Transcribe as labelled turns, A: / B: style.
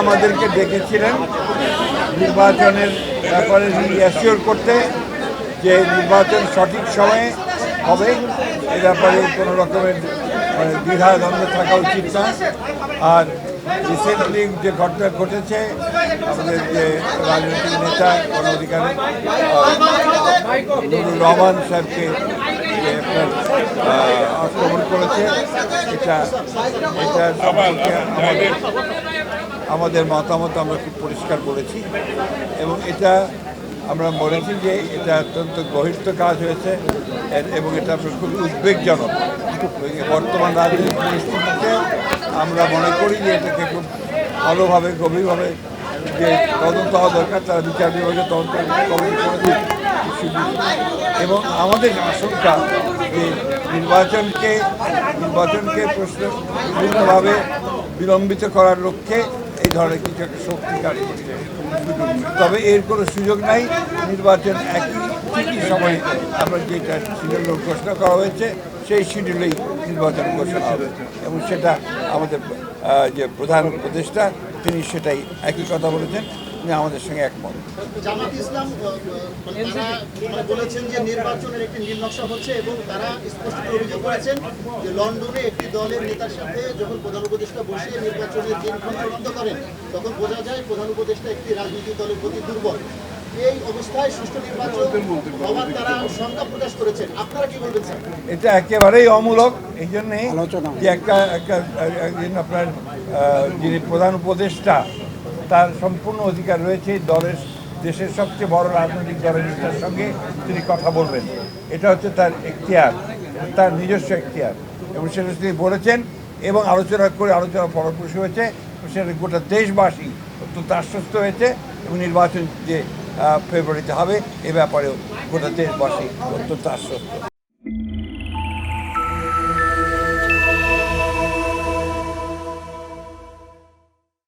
A: আমাদেরকে ডেকেছিলেন নির্বাচনের ব্যাপারে অ্যাসিওর করতে যে নির্বাচন সঠিক সময়ে হবে, এ ব্যাপারে কোনো রকমের মানে দ্বিধা দ্বন্দ্ব থাকা উচিত না। আর রিসেন্টলি যে ঘটনা ঘটেছে, আমাদের যে রাজনৈতিক নেতা গণ অধিকারে নুরুর রহমান সাহেবকে আক্রমণ করেছে, এটা এটা আমাদের মতামত আমরা খুব পরিষ্কার করেছি এবং এটা আমরা বলেছি যে এটা অত্যন্ত গহিত কাজ হয়েছে এবং এটা খুব উদ্বেগজনক। বর্তমান রাজনৈতিক পরিস্থিতিতে আমরা মনে করি যে এটাকে খুব ভালোভাবে, গভীরভাবে যে তদন্ত হওয়া দরকার, তারা বিচার বিভাগে তদন্ত এবং আমাদের আশঙ্কা যে নির্বাচনকে নির্বাচনকে প্রশ্ন বিভিন্নভাবে বিলম্বিত করার লক্ষ্যে এই ধরনের কিছু একটা শক্তি কাজ করছে তবে এর কোনো সুযোগ নাই, নির্বাচন একই ঠিকই সময়ে আমরা যেটা শিডিউল ঘোষণা করা হয়েছে, সেই শিডিউলেই নির্বাচন ঘোষণা হবে। এবং সেটা আমাদের যে প্রধান উপদেষ্টা তিনি সেটাই একই কথা বলেছেন তিনি আমাদের সঙ্গে একমত।
B: জামাত ইসলাম মানে মানে বলেছেন যে নির্বাচনের একটি নীল হচ্ছে এবং তারা স্পষ্ট অভিযোগ করেছেন যে লন্ডনে একটি দলের নেতার সাথে যখন প্রধান উপদেষ্টা বসে নির্বাচনের দিনক্ষণ চূড়ান্ত করেন তখন বোঝা যায় প্রধান উপদেষ্টা একটি রাজনৈতিক দলের প্রতি দুর্বল। এই অবস্থায় সুষ্ঠু নির্বাচন হওয়ার তারা প্রকাশ করেছেন। আপনারা কি বলবেন
A: এটা একেবারেই অমূলক। এই জন্যে যে একটা একটা আপনার যিনি প্রধান উপদেষ্টা, তার সম্পূর্ণ অধিকার রয়েছে দলের, দেশের সবচেয়ে বড় রাজনৈতিক দলের নেতার সঙ্গে তিনি কথা বলবেন। এটা হচ্ছে তার এখতিয়ার, তার নিজস্ব এখতিয়ার। এবং সেটা তিনি বলেছেন এবং আলোচনা করে আলোচনা ফলপ্রসূ হয়েছে। সেটা গোটা দেশবাসী অত্যন্ত আশ্বস্ত হয়েছে এবং নির্বাচন যে ফেব্রুয়ারিতে হবে, এ ব্যাপারেও গোটা দেশবাসী অত্যন্ত আশ্বস্ত।